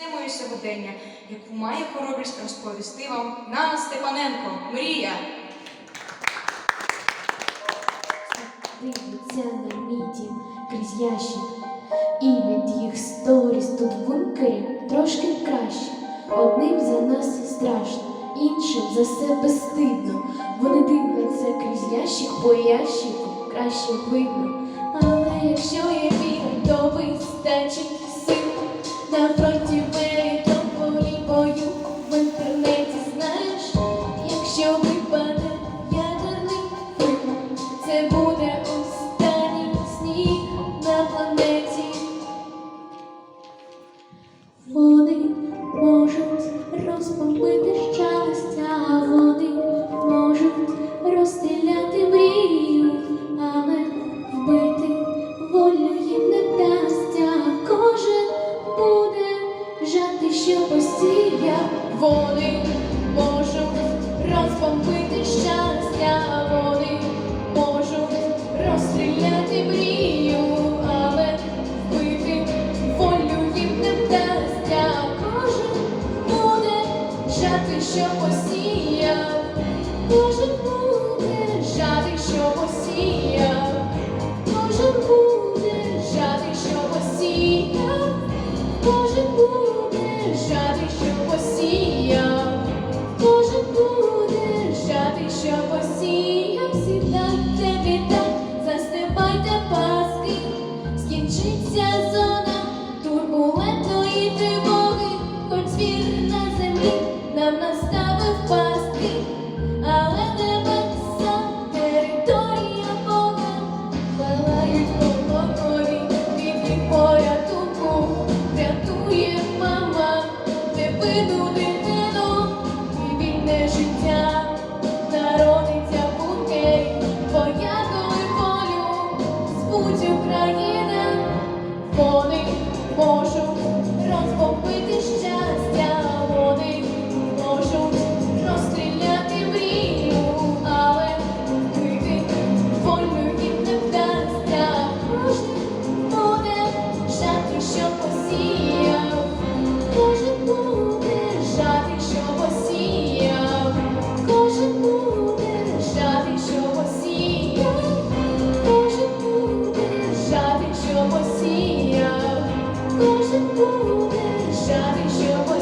темою сьогодення, яку має хоробрість розповісти вам Нана Степаненко. Мрія. Дивиться на мій дім крізь ящик. І від їх сторіс тут в трошки краще. Одним за нас страшно, іншим за себе стидно. Вони дивляться крізь ящик по ящику, краще видно. Але якщо є віра, то вистачить сил. На фронті мері, то бою в інтернеті знаєш, якщо випаде ядерний це буде останній сніг на планеті. Вони можуть розбомбити що посіяв. Вони можуть розбомбити щастя, вони можуть розстріляти мрію, але вбити волю їм не вдасться. Кожен буде жати, що посіяв. Кожен буде жати, що посіяв. Кожен буде жати, що посіяв. Кожен буде жати, що посіяв. Кожен буде жати, що посіяв. Сідайте біда, застивайте паски. Скінчиться зона турбулентної тривоги, хоч звір на землі нам наставив пастки, але небеса, територія Бога, палають полонові, від їх порятунку, рятує мама, любити дитину і вільне життя. 不能下定学会。